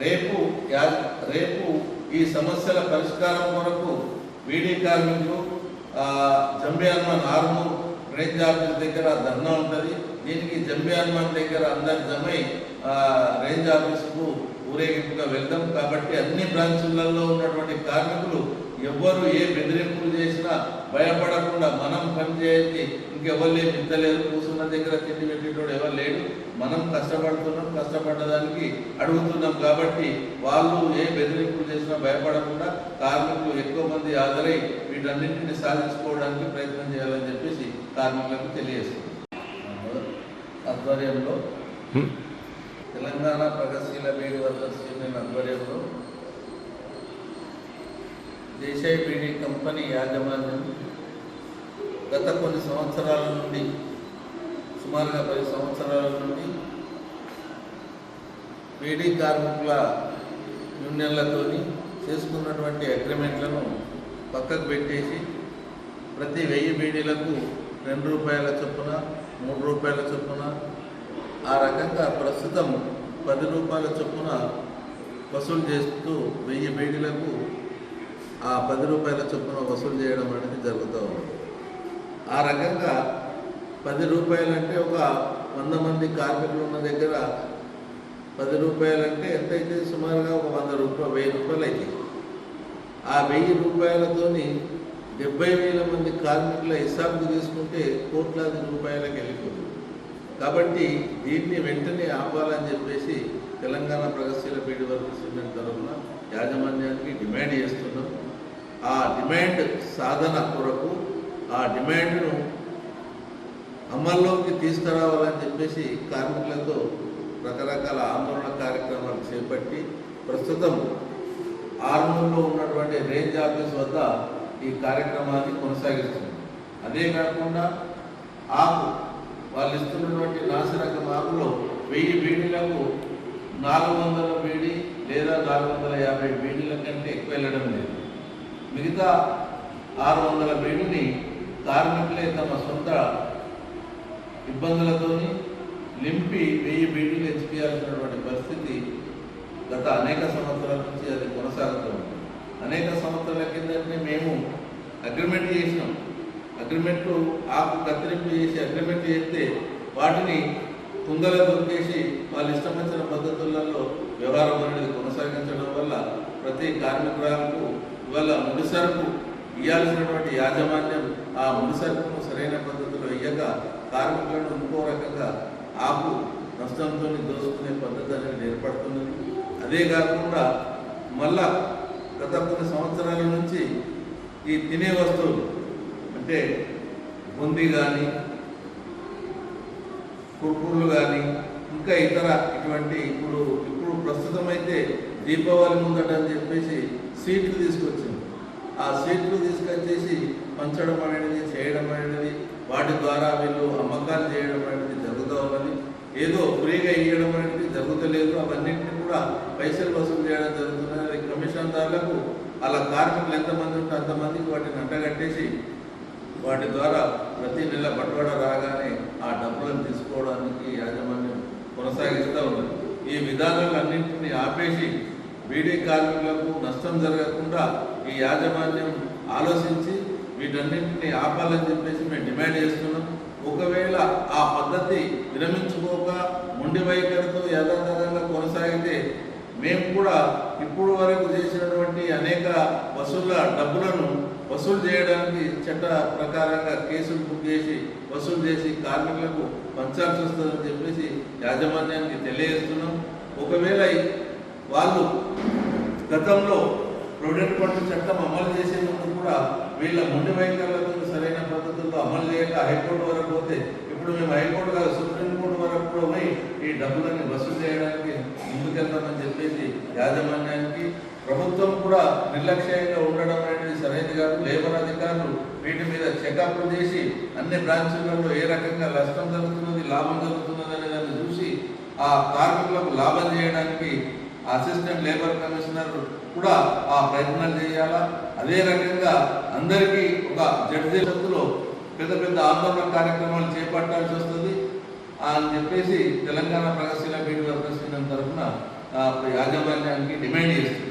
రేపు యా- రేపు ఈ సమస్యల పరిష్కారం కొరకు వీడీ కార్మికులు ఆ, జంబి హనుమాన్ ఆర్మూర్ రేంజ్ ఆఫీస్ దగ్గర ధర్నా ఉంటుంది. దీనికి జంబి హనుమాన్ దగ్గర అందరు జమై రేంజ్ ఆఫీసుకు ఊరేగింపుగా వెళ్తాం కాబట్టి అన్ని బ్రాంచ్లలో ఉన్నటువంటి కార్మికులు ఎవ్వరు ఏ బెదిరింపులు చేసినా భయపడకుండా మనం పనిచేసి ఇంకెవరు లేరు ఇంతలేదు కూర్చున్న దగ్గర తిండి పెట్టేటోడు ఎవరు లేడు. మనం కష్టపడుతున్నాం కష్టపడడానికి అడుగుతున్నాం కాబట్టి వాళ్ళు ఏ బెదిరింపులు చేసినా భయపడకుండా కార్మికులు ఎక్కువ మంది హాజరై వీటన్నింటిని సాధించుకోవడానికి ప్రయత్నం చేయాలని చెప్పేసి కార్మికులకు తెలియజేస్తుంది ఆధ్వర్యంలో తెలంగాణ ప్రగతిశీల బీడీ వర్కర్స్ యూనియన్ ఆధ్వర్యంలో దేశాయి బీడీ కంపెనీ యాజమాన్యం గత కొన్ని సంవత్సరాల నుండి సుమారుగా పది సంవత్సరాల నుండి బీడీ కార్మికుల యూనియన్లతోని చేసుకున్నటువంటి అగ్రిమెంట్లను పక్కకు పెట్టేసి ప్రతి వెయ్యి బీడీలకు రెండు రూపాయల చొప్పున మూడు రూపాయల చొప్పున ఆ రకంగా ప్రస్తుతం పది రూపాయల చొప్పున వసూలు చేస్తూ వెయ్యి బీడీలకు ఆ పది రూపాయల చొప్పున వసూలు చేయడం అనేది జరుగుతూ ఉంది. ఆ రకంగా పది రూపాయలంటే ఒక వంద మంది కార్మికులు ఉన్న దగ్గర పది రూపాయలంటే ఎంత అయితే సుమారుగా ఒక వంద రూపాయలు వెయ్యి రూపాయలు అయితే ఆ వెయ్యి రూపాయలతోని డెబ్బై వేల మంది కార్మికుల హిసాబు తీసుకుంటే కోట్లాది రూపాయలకు వెళ్ళిపోతుంది. కాబట్టి దీన్ని వెంటనే ఆపాలని చెప్పేసి తెలంగాణ ప్రగతిశీల పీడి వర్గ యూనియన్ తరఫున యాజమాన్యానికి డిమాండ్ చేస్తున్నాం. ఆ డిమాండ్ సాధన కొరకు ఆ డిమాండ్ను అమల్లోకి తీసుకురావాలని చెప్పేసి కార్మికులతో రకరకాల ఆందోళన కార్యక్రమాలు చేపట్టి ప్రస్తుతం ఆర్మూర్లో ఉన్నటువంటి రేంజ్ ఆఫీస్ వద్ద ఈ కార్యక్రమాన్ని కొనసాగిస్తుంది అదే కాకుండా ఆకు వాళ్ళు ఇస్తున్నటువంటి నాసిరకం ఆకులో వెయ్యి బీడీలకు నాలుగు వందల బీడీ లేదా నాలుగు వందల యాభై బీడీల కంటే ఎక్కువ వెళ్ళడం లేదు. మిగతా ఆరు వందల బీడీని కార్మికులే తమ సొంత ఇబ్బందులతోని నింపి వెయ్యి బీడీలు ఎంచుకోవాల్సినటువంటి పరిస్థితి గత అనేక సంవత్సరాల నుంచి అది కొనసాగుతూ ఉంది. అనేక సంవత్సరాల కిందనే మేము అగ్రిమెంట్ చేసినాం. అగ్రిమెంట్ ఆకు కత్తిరింపు చేసి అగ్రిమెంట్ చేస్తే వాటిని కుంగల దొరికేసి వాళ్ళు ఇష్టం వచ్చిన పద్ధతులలో వ్యవహారం అనేది కొనసాగించడం వల్ల ప్రతి కార్మికురాలకు ఇవాళ ముడిసరుకు ఇవ్వాల్సినటువంటి యాజమాన్యం ఆ ముడిసరుకును సరైన పద్ధతిలో ఇయ్యక కార్మికులను ఇంకో రకంగా ఆకు నష్టంతో దోసుకునే పద్ధతి అనేది ఏర్పడుతున్నది. అదే కాకుండా మళ్ళా గత కొన్ని సంవత్సరాల నుంచి ఈ తినే వస్తువులు అంటే బుంది కానీ కుర్కుర్లు కానీ ఇంకా ఇతర ఇటువంటి ఇప్పుడు ఇప్పుడు ప్రస్తుతం అయితే దీపావళి ముందట అని చెప్పేసి సీట్లు తీసుకొచ్చింది ఆ సీట్లు తీసుకొచ్చేసి పంచడం అనేది చేయడం అనేది వాటి ద్వారా వీళ్ళు అమ్మకాలు చేయడం అనేది జరుగుతూ ఉన్నది. ఏదో ఫ్రీగా ఇవ్వడం అనేది జరుగుతలేదు. అవన్నింటినీ కూడా పైసలు వసూలు చేయడం జరుగుతున్నది. కమిషన్ కమిషన్దారులకు అలా కార్మికులు ఎంతమంది ఉంటే అంతమందికి వాటిని అంటగట్టేసి వాటి ద్వారా ప్రతి నెల పట్టుబడ రాగానే ఆ డబ్బులను తీసుకోవడానికి యాజమాన్యం కొనసాగిస్తూ ఉన్నది. ఈ విధానాలన్నింటినీ ఆపేసి బీడీ కార్మికులకు నష్టం జరగకుండా ఈ యాజమాన్యం ఆలోచించి వీటన్నింటినీ ఆపాలని చెప్పేసి మేము డిమాండ్ చేస్తున్నాం. ఒకవేళ ఆ పద్ధతి విరమించుకోక మొండి వైఖరితో యథాతథంగా కొనసాగితే మేము కూడా ఇప్పుడు వరకు చేసినటువంటి అనేక వసూళ్ళ డబ్బులను వసూలు చేయడానికి చట్ట ప్రకారంగా కేసులు బుక్ చేసి వసూలు చేసి కార్మికులకు పంచాల్సి వస్తుందని చెప్పేసి యాజమాన్యానికి తెలియజేస్తున్నాం. ఒకవేళ వాళ్ళు గతంలో ప్రొవిడెంట్ ఫండ్ చట్టం అమలు చేసే ముందు కూడా వీళ్ళ మొండి వైఖరులతో సరైన పద్ధతుల్లో అమలు చేయక హైకోర్టు వరకు పోతే ఇప్పుడు మేము హైకోర్టు కాదు సుప్రీంకోర్టు వరకు కూడా పోయి ఈ డబ్బులని వసూలు చేయడానికి ముందుకెళ్తామని చెప్పేసి యాజమాన్యానికి ప్రభుత్వం కూడా నిర్లక్ష్యంగా ఉండడం అనేది సరైనది కాదు. లేబర్ అధికారులు వీటి మీద చెకప్లు చేసి అన్ని బ్రాంచులలో ఏ రకంగా నష్టం జరుగుతున్నది లాభం జరుగుతున్నది అనే దాన్ని చూసి ఆ కార్మికులకు లాభం చేయడానికి అసిస్టెంట్ లేబర్ కమిషనర్ కూడా ఆ ప్రయత్నాలు చేయాలా? అదే రకంగా అందరికీ ఒక జడ్జి పెద్ద పెద్ద ఆందోళన కార్యక్రమాలు చేపట్టాల్సి వస్తుంది. అని చెప్పేసి తెలంగాణ ప్రగతిశీల బీడీ వర్కర్స్ తరఫున ఆ, యాజమాన్యానికి డిమాండ్ చేస్తుంది.